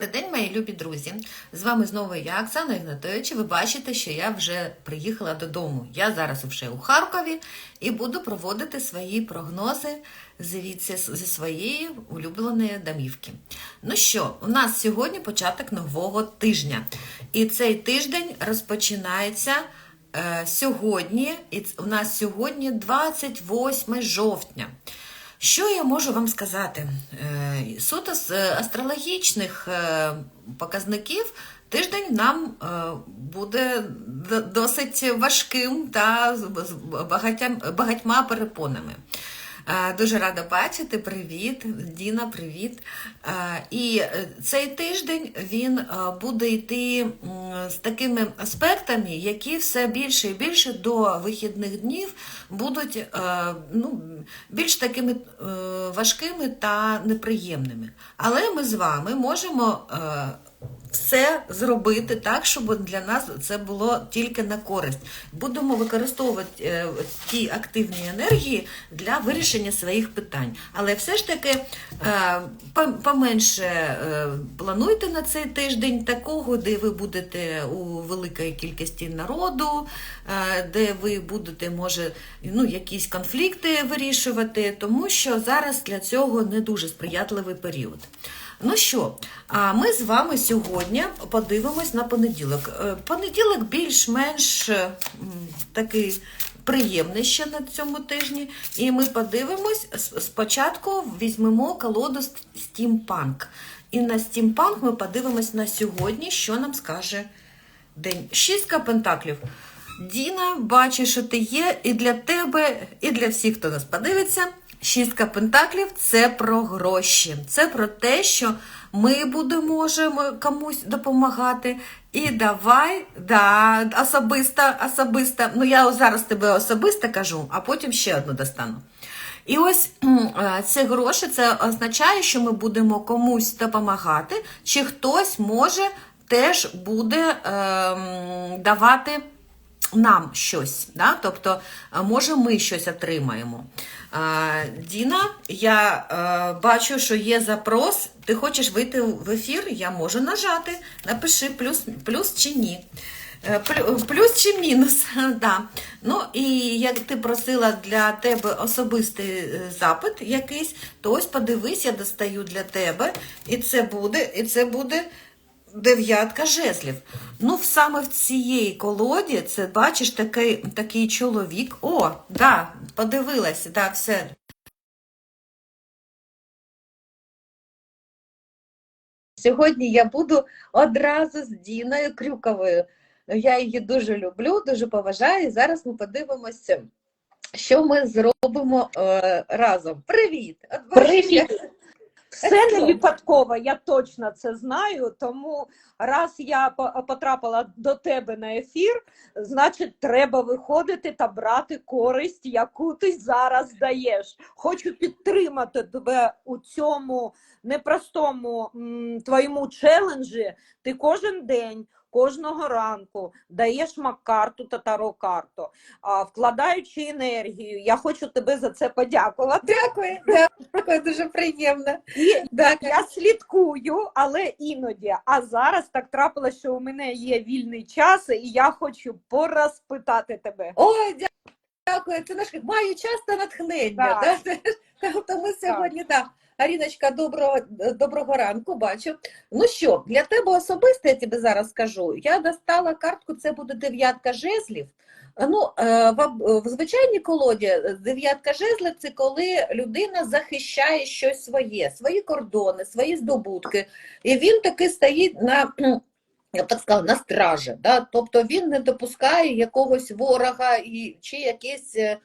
Добрий день, мої любі друзі! З вами знову я, Оксана Ігнатович. Ви бачите, що я вже приїхала додому. Я зараз вже у Харкові і буду проводити свої прогнози звідси зі своєї улюбленої домівки. Ну що, у нас сьогодні початок нового тижня. І цей тиждень розпочинається е, сьогодні. І у нас сьогодні 28 жовтня. Що я можу вам сказати? Е, Суто з е, астрологічних е, показників тиждень нам буде досить важким та з багатьма перепонами. Е, Дуже рада бачити. Привіт, Діна, привіт. Е, І е, цей тиждень він буде йти з такими аспектами, які все більше і більше до вихідних днів будуть ну, більш такими важкими та неприємними. Але ми з вами можемо все зробити так, щоб для нас це було тільки на користь. Будемо використовувати е, ті активні енергії для вирішення своїх питань. Але все ж таки е, поменше е, плануйте на цей тиждень такого, де ви будете у великій кількості народу, де ви будете, може, ну, якісь конфлікти вирішувати, тому що зараз для цього не дуже сприятливий період. Ну що, а ми з вами сьогодні подивимось на понеділок. Е, Понеділок більш-менш е, такий приємний ще на цьому тижні. І ми подивимось, спочатку візьмемо колоду Стімпанк. І на Стімпанк ми подивимось на сьогодні, що нам скаже день. Шістка пентаклів. Діна, бачу, що ти є і для тебе, і для всіх, хто нас подивиться. Шістка пентаклів це про гроші. Це про те, що ми будемо можемо комусь допомагати. І давай, да, особисто, особисто. Ну я зараз тебе особисто кажу, а потім ще одну достану. І ось е, ці гроші це означає, що ми будемо комусь допомагати, чи хтось може теж буде ем, давати нам щось. Да? Тобто, е, може, ми щось отримаємо. Діна, я е, бачу, що є запрос. Ти хочеш вийти в ефір? Я можу нажати. Напиши плюс, плюс чи ні. Е, Плюс чи мінус, да. Ну і як ти просила для тебе особистий е, запит якийсь, то ось подивись, я достаю для тебе, і це буде, і це буде дев'ятка жезлів. Ну, саме в цієї колоді, це бачиш такий, такий чоловік. О, да, подивилась, да, все. Сьогодні я буду одразу з Діною Крюковою. Я її дуже люблю, дуже поважаю. І зараз ми подивимося, що ми зробимо е, разом. Привіт! От бачиш, Привіт! Все не випадково, я точно це знаю. Тому раз я потрапила до тебе на ефір, значить, треба виходити та брати користь, яку ти зараз даєш. Хочу підтримати тебе у цьому непростому твоєму челенджі. Ти кожен день. Кожного ранку даєш мак-карту та таро-карту, а, вкладаючи енергію. Я хочу тебе за це подякувати. Дякую, дякую, дуже приємно. І Так, я слідкую, але іноді. А зараз так трапилося, що у мене є вільний час, і я хочу порозпитати тебе. Ой, дя- дякую. Це наш маю час та натхнення. Да? Тобто ми сьогодні так. Аріночка, доброго, доброго ранку, бачу. Ну що, для тебе особисто я тобі зараз скажу. Я достала картку, це буде дев'ятка жезлів. Ну, е, в, звичайній колоді е, дев'ятка жезлів це коли людина захищає щось своє, свої кордони, свої здобутки. І він таки стоїть на я б так сказала, на стражі. Да? Тобто він не допускає якогось ворога і, чи якісь е, е,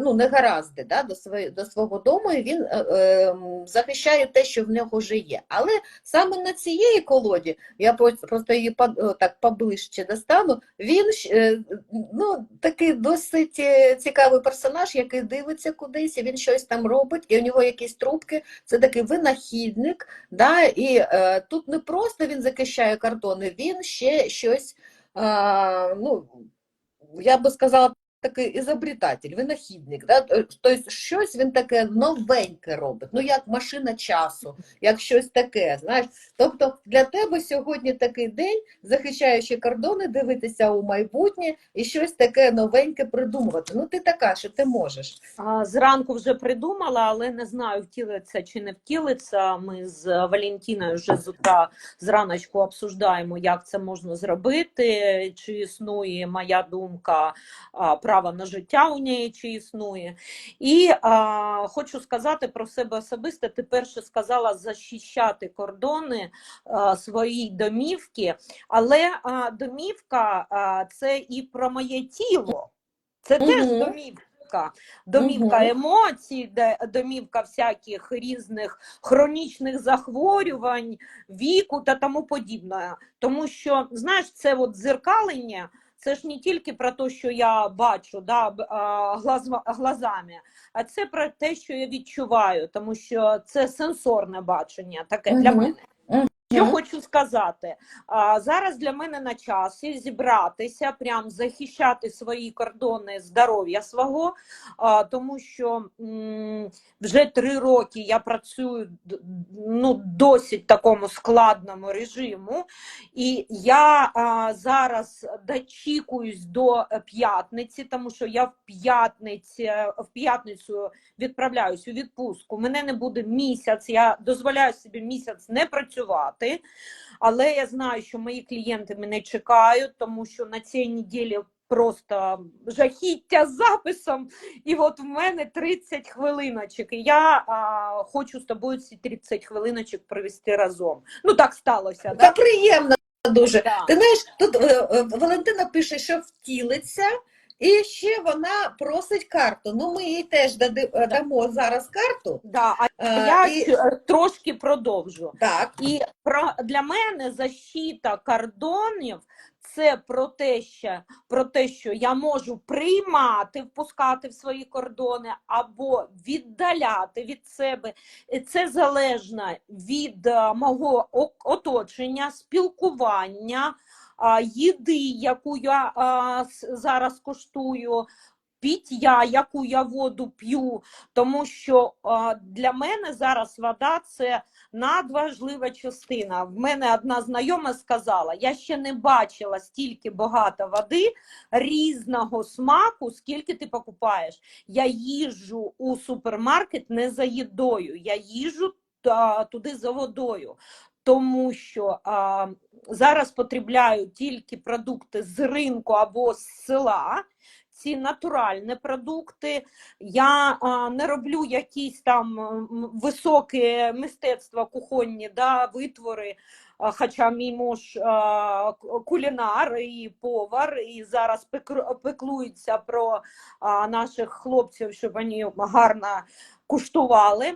ну, негаразди да? до, своє, до свого дому, і він е, е, захищає те, що в нього вже є. Але саме на цієї колоді, я просто, її так поближче достану, він е, ну, такий досить е, цікавий персонаж, який дивиться кудись, і він щось там робить, і у нього якісь трубки, це такий винахідник, Да? І е, тут не просто він захищає кордони, він ще щось, е, ну, я би сказала, такий ізобретатель, винахідник. Да? Тобто щось він таке новеньке робить, ну як машина часу, як щось таке. Знаєш. Тобто для тебе сьогодні такий день, захищаючи кордони, дивитися у майбутнє і щось таке новеньке придумувати. Ну ти така, що ти можеш. А, Зранку вже придумала, але не знаю, втілиться чи не втілиться. Ми з Валентіною вже з утра зраночку обсуждаємо, як це можна зробити, чи існує моя думка, а, право на життя у неї чи існує. І а, хочу сказати про себе особисто. Ти перше сказала захищати кордони а, своєї домівки, але а, домівка а, це і про моє тіло. Це теж домівка. Домівка Мгм. емоцій, домівка всяких різних хронічних захворювань, віку та тому подібне. Тому що, знаєш, це от дзеркалення, це ж не тільки про те, що я бачу да, глазами, а це про те, що я відчуваю, тому що це сенсорне бачення таке для мене. Що хочу сказати, а, зараз для мене на часі зібратися, прям захищати свої кордони здоров'я свого, а, тому що м, вже три роки я працюю ну, досить такому складному режиму, і я а, зараз дочікуюсь до п'ятниці, тому що я в п'ятниці в п'ятницю відправляюсь у відпустку. Мене не буде місяць. Я дозволяю собі місяць не працювати, але я знаю, що мої клієнти мене чекають, тому що на цій неділі просто жахіття з записом. І от в мене 30 хвилиночок. І я а, хочу з тобою ці 30 хвилиночок провести разом. Ну так сталося. Та Да? приємно дуже. Да. Ти знаєш, тут е, е, Валентина пише, що втілиться, і ще вона просить карту. Ну, ми їй теж е, дамо зараз карту. Да, а Е, я і- трошки продовжу. Так. І про для мене защита кордонів це про те, що про те, що я можу приймати, впускати в свої кордони або віддаляти від себе. Це залежно від е, мого оточення, спілкування, їди, яку я зараз коштую. Пиття, яку я воду п'ю, тому що для мене зараз вода це надважлива частина. В мене одна знайома сказала: я ще не бачила стільки багато води різного смаку, скільки ти покупаєш. Я їжджу у супермаркет не за їдою, я їжджу туди за водою. Тому що а, зараз потребляю тільки продукти з ринку або з села, ці натуральні продукти. Я а, не роблю якісь там м, високе мистецтво кухонні, да, витвори. Хоча мій муж а, кулінар і повар, і зараз пеклується про а, наших хлопців, щоб вони гарно куштували.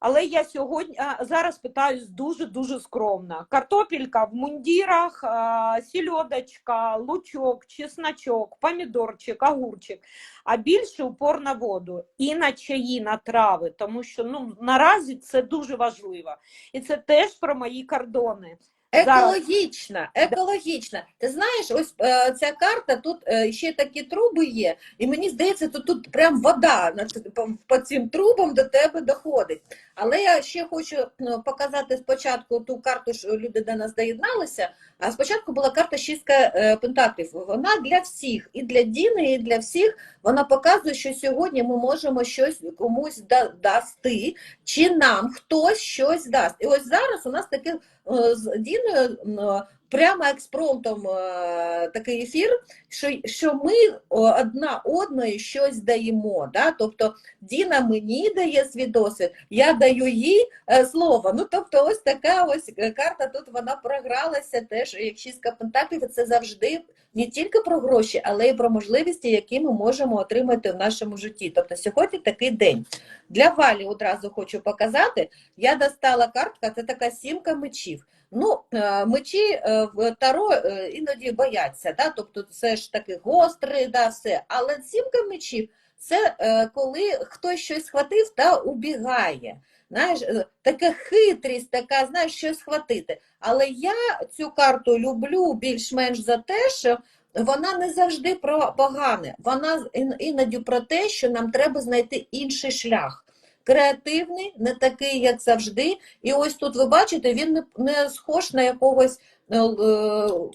Але я сьогодні зараз питаюсь дуже дуже скромно. Картопелька в мундірах, сільодочка, лучок, чесночок, помідорчик, огурчик, а більше упор на воду і на чаї, на трави, тому що ну наразі це дуже важливо. І це теж про мої кордони. Екологічна, екологічна. Ти знаєш, ось е, ця карта, тут е, ще такі труби є, і мені здається, тут, тут прям вода по, по цим трубам до тебе доходить. Але я ще хочу ну, показати спочатку ту карту, що люди до нас доєдналися. А спочатку була карта шістка е, пентаклів. Вона для всіх, і для Діни, і для всіх. Вона показує, що сьогодні ми можемо щось комусь да- дасти, чи нам хтось щось дасть. І ось зараз у нас таке з Діною м, прямо експромтом е, такий ефір, що, що ми одна одної щось даємо. Да? Тобто Діна мені дає свій досвід, я даю їй е, слово. Ну, тобто, ось така ось е, карта тут вона програлася теж, як шістка пентаклів, це завжди не тільки про гроші, але й про можливості, які ми можемо отримати в нашому житті. Тобто сьогодні такий день. Для Валі одразу хочу показати. Я достала картка, це така сімка мечів. Ну, е, мечі е, в Таро е, іноді бояться, да? тобто це ж таки гострий, да, все. Але сімка мечів це коли хтось щось схватив та убігає. Знаєш, така хитрість, така, знаєш, щось схватити. Але я цю карту люблю більш-менш за те, що вона не завжди про погане, вона іноді про те, що нам треба знайти інший шлях. Креативний, не такий, як завжди. І ось тут ви бачите, він не, не схож на якогось е, е,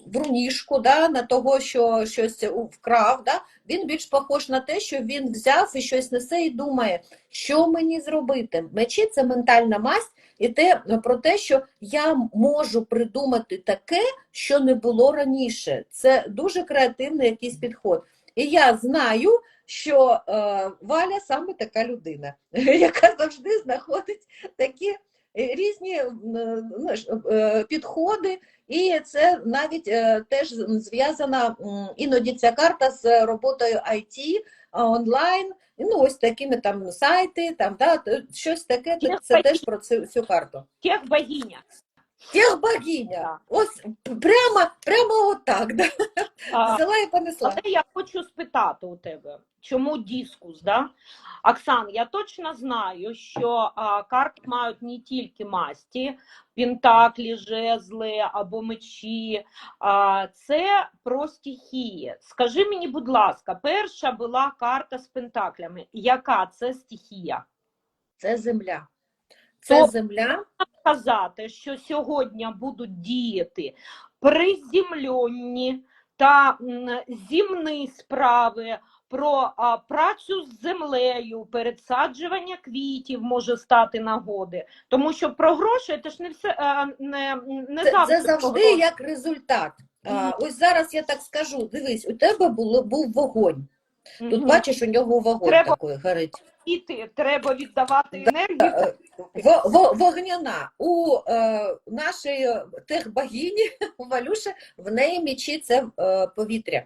врунішку, да, на того, що щось вкрав. Да? Він більш похож на те, що він взяв і щось несе і думає, що мені зробити. Мечі це ментальна масть, і те про те, що я можу придумати таке, що не було раніше. Це дуже креативний якийсь підход. І я знаю, що е, Валя саме така людина, яка завжди знаходить такі е, різні м, е, підходи, і це навіть е, теж зв'язана іноді ця карта з роботою IT онлайн. Ну, ось такими там сайти, там да, щось таке. Це теж про цю, цю карту. Тех богиня. Тех богиня. Ось прямо, прямо отак. Да? А, Взяла і понесла. Але я хочу спитати у тебе, чому дискус, да? Оксан, я точно знаю, що а, карти мають не тільки масті, пентаклі, жезли або мечі, а, це про стихії. Скажи мені, будь ласка, перша була карта з пентаклями. Яка це стихія? Це земля. Це То- земля. Сказати, що сьогодні будуть діяти приземлені та зімні справи про а, працю з землею, пересаджування квітів може стати нагоди. Тому що про гроші це ж не все е, не, не Це, завжди. це завжди гроші. як результат. А, Мгм. ось зараз я так скажу: дивись, у тебе було, був вогонь. Тут Мгм. бачиш, у нього вогонь Треба- такий горить. Квіти треба віддавати енергію. Е, во- во- Вогняна у е, нашої техбогині у Валюші в неї мічі це е, повітря.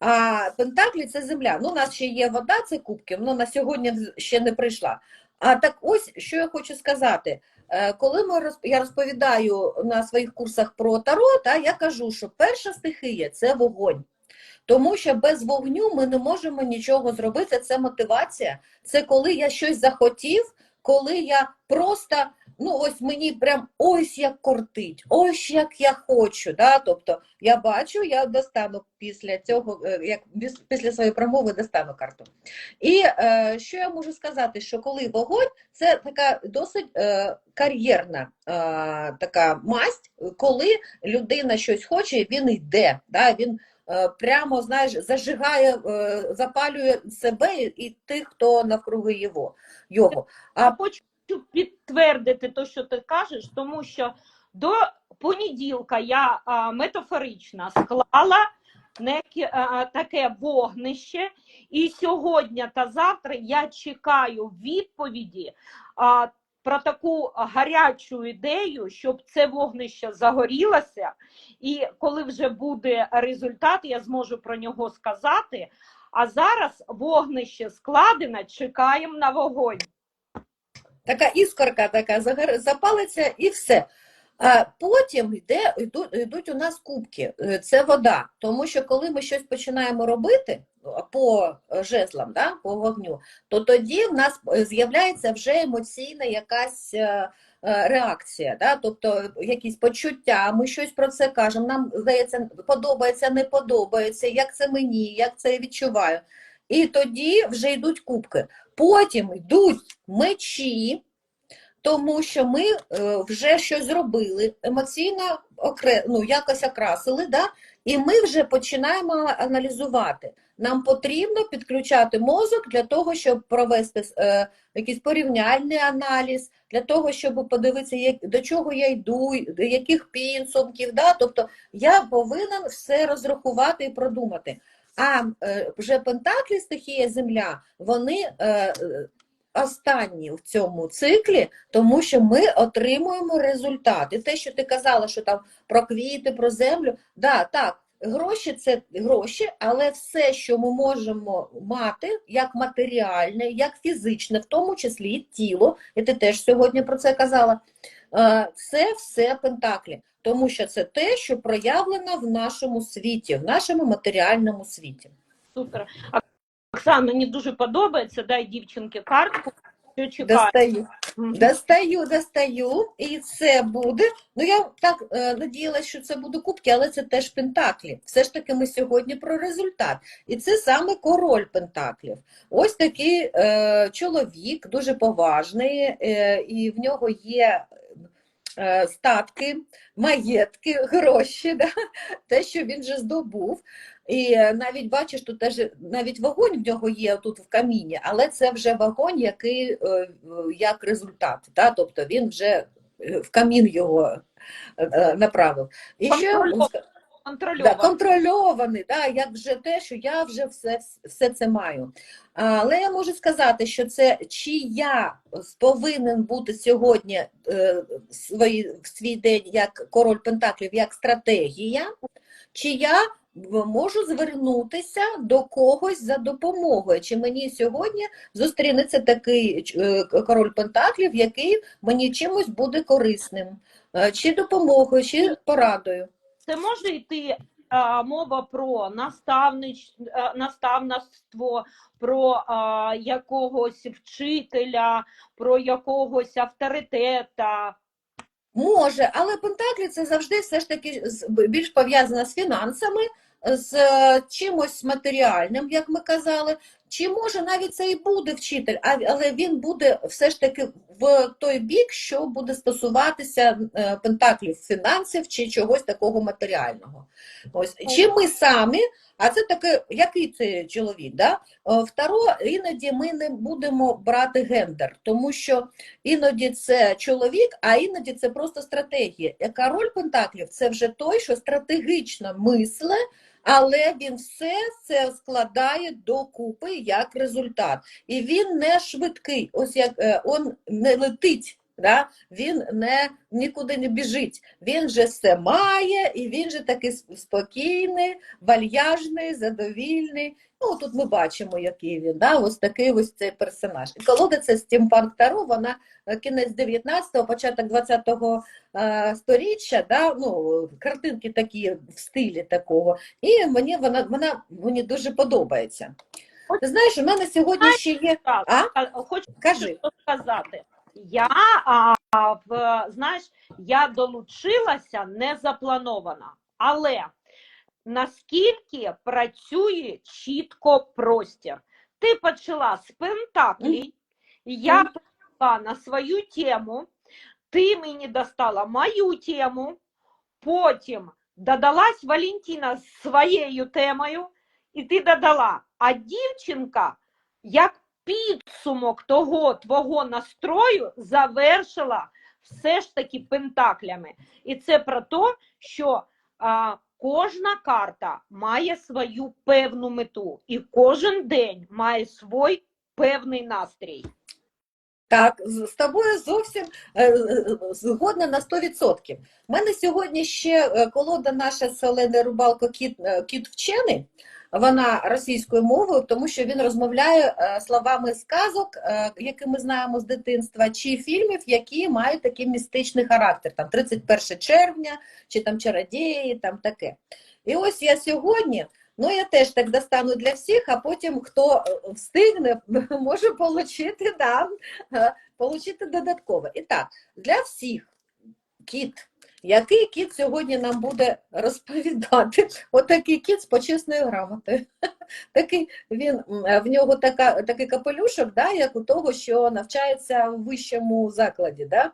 А Пентаклі це земля. Ну, у нас ще є вода, це кубки, але на сьогодні ще не прийшла. А так ось, що я хочу сказати. Е, Коли ми роз- я розповідаю на своїх курсах про таро, та, я кажу, що перша стихія це вогонь. Тому що без вогню ми не можемо нічого зробити. Це мотивація. Це коли я щось захотів, коли я просто, ну ось мені прям ось як кортить, ось як я хочу. Да? Тобто я бачу, я достану після цього, е, як після своєї промови достану карту. І е, що я можу сказати, що коли вогонь, це така досить е, кар'єрна е, така масть, коли людина щось хоче, він йде. Да? Він прямо знаєш, зажигає, е, запалює себе і тих, хто навкруги його. його. А хочу підтвердити те, що ти кажеш, тому що до понеділка я а, метафорично склала таке вогнище, і сьогодні та завтра я чекаю відповіді про таку гарячу ідею, щоб це вогнище загорілося, і коли вже буде результат, я зможу про нього сказати. А зараз вогнище складено, чекаємо на вогонь. Така іскорка така запалиться і все. А потім йде, йдуть, йдуть у нас кубки, Е, це вода. Тому що коли ми щось починаємо робити по е, жезлам, да, по вогню, то тоді в нас е, з'являється вже емоційна якась е, реакція, да? тобто якісь почуття, ми щось про це кажемо, нам здається, подобається, не подобається, як це мені, як це я відчуваю. І тоді вже йдуть кубки. Потім йдуть мечі, тому що ми е, вже щось зробили, емоційно окре... ну, якось окрасили, да? І ми вже починаємо аналізувати. Нам потрібно підключати мозок для того, щоб провести е, якийсь порівняльний аналіз, для того, щоб подивитися, як, до чого я йду, до яких підсумків. Да? Тобто я повинен все розрахувати і продумати. А е, вже Пентаклі, стихія Земля, вони е, е, останні в цьому циклі, тому що ми отримуємо результат. І те, що ти казала, що там про квіти, про землю, да, так, гроші це гроші, але все, що ми можемо мати, як матеріальне, як фізичне, в тому числі і тіло, і ти теж сьогодні про це казала, е, це все Пентаклі. Тому що це те, що проявлено в нашому світі, в нашому матеріальному світі. Супер. Оксана, мені дуже подобається. Дай дівчинки картку. Що? Достаю. Достаю, достаю, і це буде. Ну я так е, надіялася, що це буде кубки, але це теж пентаклі. Все ж таки, ми сьогодні про результат. І це саме король пентаклів. Ось такий е, чоловік, дуже поважний, е, і в нього є. е, Статки, маєтки, гроші, да? те, що він вже здобув. І е, навіть бачиш, тут теж навіть вогонь в нього є тут в каміні, але це вже вогонь, який е, як результат. Да? Тобто він вже е, в камін його направив. І ще Контрольовано. да, контрольований, да, як вже те, що я вже все, все це маю. Але я можу сказати, що це чи я повинен бути сьогодні е, свої, в свій день як король Пентаклів, як стратегія, чи я можу звернутися до когось за допомогою, чи мені сьогодні зустрінеться такий е, король Пентаклів, який мені чимось буде корисним, е, чи допомогою, чи порадою. Це може йти мова про наставнич, наставництво, про а, якогось вчителя, про якогось авторитета. Може, але Пентаклі це завжди все ж таки більш пов'язано з фінансами, з е, чимось матеріальним, як ми казали. Чи може навіть це і буде вчитель, а- але він буде все ж таки в той бік, що буде стосуватися е, пентаклів фінансів чи чогось такого матеріального. Ось чи ми самі, а це таке, який це чоловік? Да? Е, Второ, іноді ми не будемо брати гендер, тому що Іноді це чоловік, а іноді це просто стратегія. Король Пентаклів це вже той, що стратегічно мисле, але він все це складає докупи як результат. І він не швидкий, ось як е, он не летить. Да? Він не, нікуди не біжить. Він же все має, і він же такий спокійний, вальяжний, задовільний. Ну, тут ми бачимо, який він. Да? Ось такий ось цей персонаж. І колода це Стімпанк Таро, вона е, кінець 19-го, початок 20-го е, сторіччя, да? ну, картинки такі в стилі такого. І мені вона, вона мені дуже подобається. Ти знаєш, у мене сьогодні ще є. А? хочу Кажи. сказати. Я а, в, знаєш, я долучилася не запланована, але наскільки працює чітко простір. Ти почала з я прийшла на свою тему, ти мені достала мою тему, потім додалась Валентина з своєю темою, і ти додала. А дівчинка, як підсумок того твого настрою, завершила все ж таки пентаклями. І це про те, що а, кожна карта має свою певну мету, і кожен день має свій певний настрій. Так, з тобою зовсім е, е, згодна на 100%. У мене сьогодні ще е, колода наша з Оленою Рубалко кіт, е, кіт вчений. Вона російською мовою, тому що він розмовляє е, словами сказок, е, які ми знаємо з дитинства, чи фільмів, які мають такий містичний характер, там 31 червня, чи там чародії, там таке. І ось я сьогодні, ну я теж так достану для всіх, а потім хто е, встигне, може отримати, да, получити додатково. І так, для всіх кіт. Який кіт сьогодні нам буде розповідати? Отакий кіт з почесною грамотою. Такий він в нього така, такий капелюшок, да, як у того, що навчається в вищому закладі, да?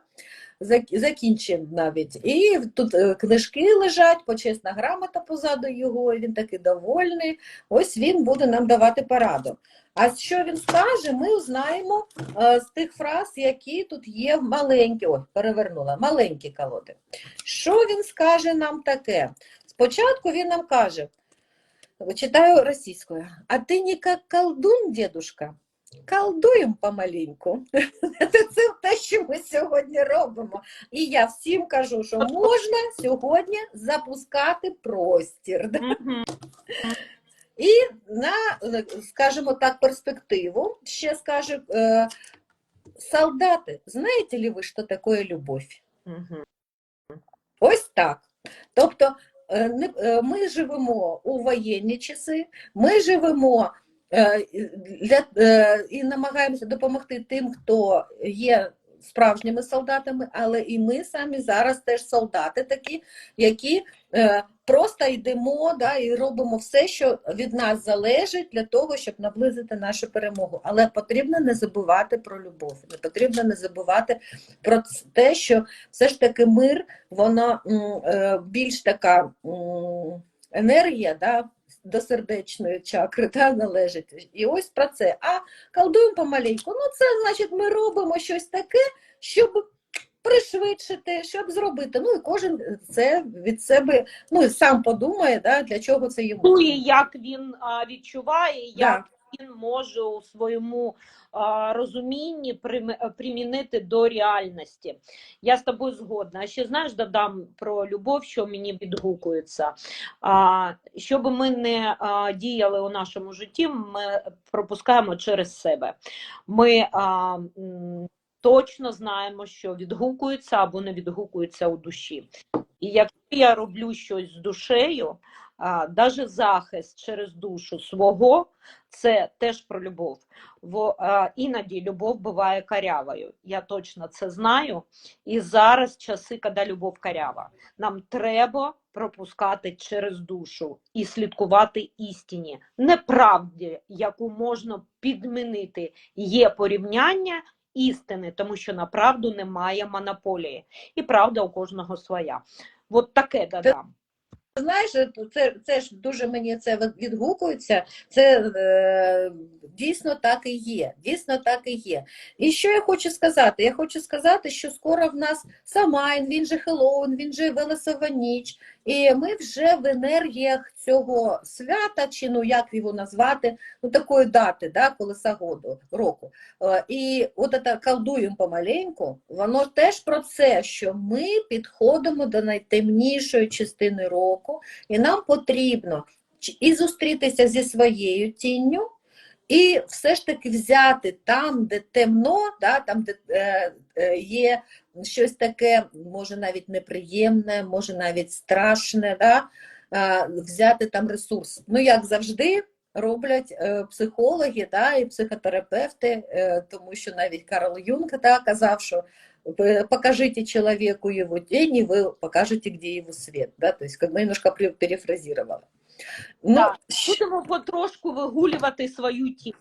Зак- закінчив навіть. І тут е, книжки лежать, почесна грамота позаду його, він такий довольний. Ось він буде нам давати пораду. А що він скаже, ми узнаємо е, з тих фраз, які тут є в маленькі, ой, перевернула, маленькі колоди. Що він скаже нам таке? Спочатку він нам каже, читаю російською, а ти не як колдун, дедушка? Колдуємо помаленьку. Це те, що ми сьогодні робимо. І я всім кажу, що можна сьогодні запускати простір. І на, скажімо так, перспективу ще скаже, е, солдати, знаєте ли ви, що таке любов? Ось так. Тобто е, е, ми живемо у воєнні часи, ми живемо для, е, і намагаємося допомогти тим, хто є справжніми солдатами, але і ми самі зараз теж солдати такі, які е, просто йдемо да, і робимо все, що від нас залежить для того, щоб наблизити нашу перемогу. Але потрібно не забувати про любов, не потрібно не забувати про те, що все ж таки мир, воно е, більш така енергія, да, до сердечної чакри та, належить. І ось про це. А колдуємо помаленьку. Ну, це значить, ми робимо щось таке, щоб пришвидшити, щоб зробити. Ну і кожен це від себе ну, сам подумає, да, для чого це йому. Ну, і як він а, відчуває, як Да. Він може у своєму а, розумінні прим- примінити до реальності. Я з тобою згодна. А ще знаєш, додам про любов, що мені відгукується. А, щоб ми не а, діяли у нашому житті, ми пропускаємо через себе. Ми а, точно знаємо, що відгукується або не відгукується у душі. І якщо я роблю щось з душею, а, даже захист через душу свого, це теж про любов. Бо а, іноді любов буває карявою. Я точно це знаю. І зараз часи, коли любов карява. Нам треба пропускати через душу і слідкувати істині, неправді, яку можна підмінити. Є порівняння істини, тому що на правду немає монополії. І правда у кожного своя. От таке додам. Знаєш, це, це ж дуже мені це відгукується. Це е, дійсно так і є. Дійсно так і є. І що я хочу сказати? Я хочу сказати, що скоро в нас Самайн, він же Хеллоуін, він же Велесова ніч. І ми вже в енергіях цього свята, чи ну як його назвати, ну такої дати, да, колеса году, року. Е, І от це колдуємо помаленьку, воно теж про це, що ми підходимо до найтемнішої частини року, і нам потрібно і зустрітися зі своєю тінню, і все ж таки взяти там, де темно, да, там, де е, е, є щось таке, може навіть неприємне, може навіть страшне, да, е, взяти там ресурс. Ну, як завжди, роблять е, психологи да, і психотерапевти, е, тому що навіть Карл Юнг да, казав, що э, покажите человеку его тень, и вы покажете, где его свет. Да? То есть, как немножко пре- перефразировала. Ну. Будемо потрошку вигулювати свою тінь.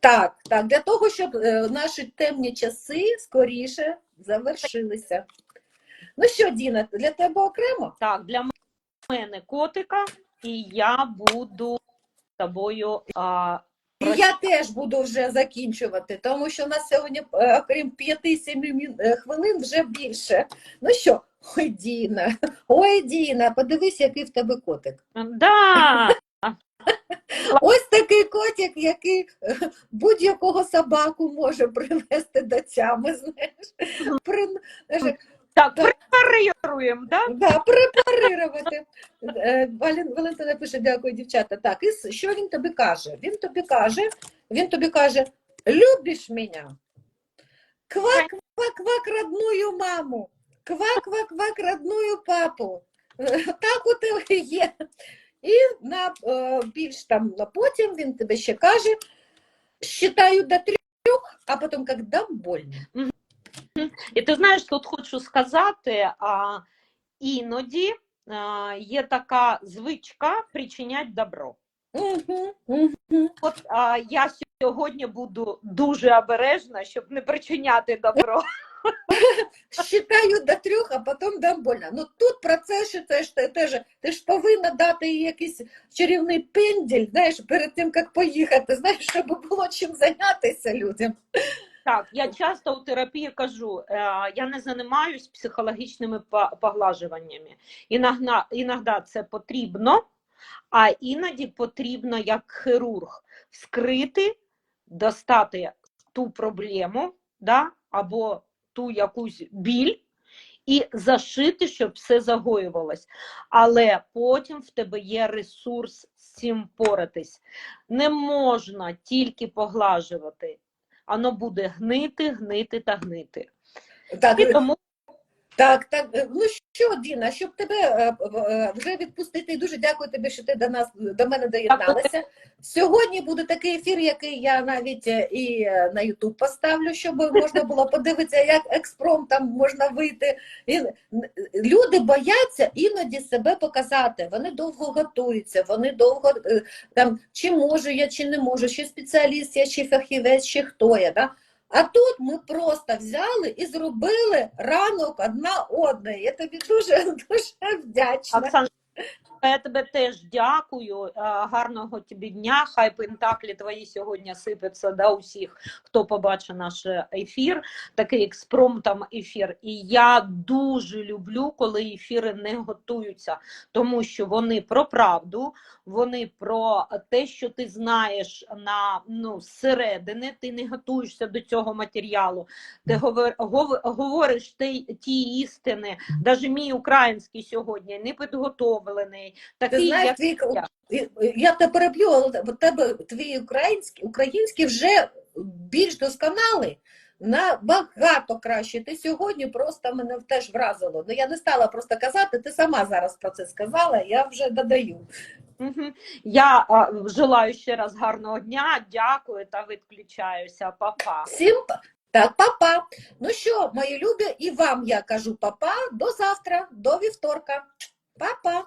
так, так, для того, щоб е, наші темні часи скоріше завершилися. Ну що, Діна, для тебе окремо? Так, для мене котика, і я буду з тобою. А, І я теж буду вже закінчувати, тому що у нас сьогодні, е, окрім 5-7 хвилин, вже більше. Ну що, ой, Діна, ой, Діна, подивись, який в тебе котик. да, Ось такий котик, який е, будь-якого собаку може привести до тями, знаєш. При, так, Так. препаруємо, да? да, препарирувати. Е, Валентина пише, дякую, дівчата. Так, і що він тобі каже? Він тобі каже, він тобі каже, любиш мене? Квак, квак, квак родную маму, квак, квак, квак родную папу. Е, Так у тебе є. І на е, більш там на потім він тебе ще каже, считаю до трьох, а потім як дам больно. І ти знаєш, тут хочу сказати, а, іноді а, є така звичка причиняти добро. Угу, угу. От а, я сьогодні буду дуже обережна, щоб не причиняти добро. Считаю до трьох, а потім дам больно. Ну тут про це ще це ж теж, ти ж повинна дати їй якийсь чарівний пенділь, знаєш, перед тим, як поїхати, знаєш, щоб було чим зайнятися людям. Так, я часто у терапії кажу, е, я не займаюсь психологічними по- поглажуваннями. Іноді це потрібно, а іноді потрібно як хірург вскрити, достати ту проблему, да, або ту якусь біль. І зашити, щоб все загоювалось. Але потім в тебе є ресурс з цим поратись. Не можна тільки поглажувати воно буде гнити, гнити та гнити. Так, І тому Так, так. е, Ну що, Діна, щоб тебе е, е, вже відпустити, дуже дякую тобі, що ти до нас до мене доєдналася. Сьогодні буде такий ефір, який я навіть е, і е, на Ютуб поставлю, щоб можна було подивитися, як експром там можна вийти. І люди бояться іноді себе показати. Вони довго готуються, вони довго е, там чи можу я, чи не можу, чи спеціаліст я, чи фахівець, чи хто я. Да? А тут ми просто взяли і зробили ранок одна одної. Я тобі дуже дуже вдячна. Оксана, я тебе теж дякую. Е, Гарного тобі дня. Хай пентаклі твої сьогодні сипляться да, усіх, хто побачить наш ефір. Такий експромтом ефір. І я дуже люблю, коли ефіри не готуються, тому що вони про правду, вони про те, що ти знаєш на ну зсередини. Ти не готуєшся до цього матеріалу. Ти говор, гов- говориш ті, ті істини. Навіть мій український сьогодні не підготовлений. Ти Такий, знаєш, як твій, я. я тебе переб'ю, але в тебе твій український, український вже більш досконалий. Набагато краще. Ти сьогодні просто мене теж вразило. Ну я не стала просто казати, ти сама зараз про це сказала, я вже додаю. Я а, желаю ще раз гарного дня. Дякую та відключаюся. Па-па. Всім так, папа. Ну що, мої любі, і вам я кажу папа, до завтра, до вівторка. Па-па.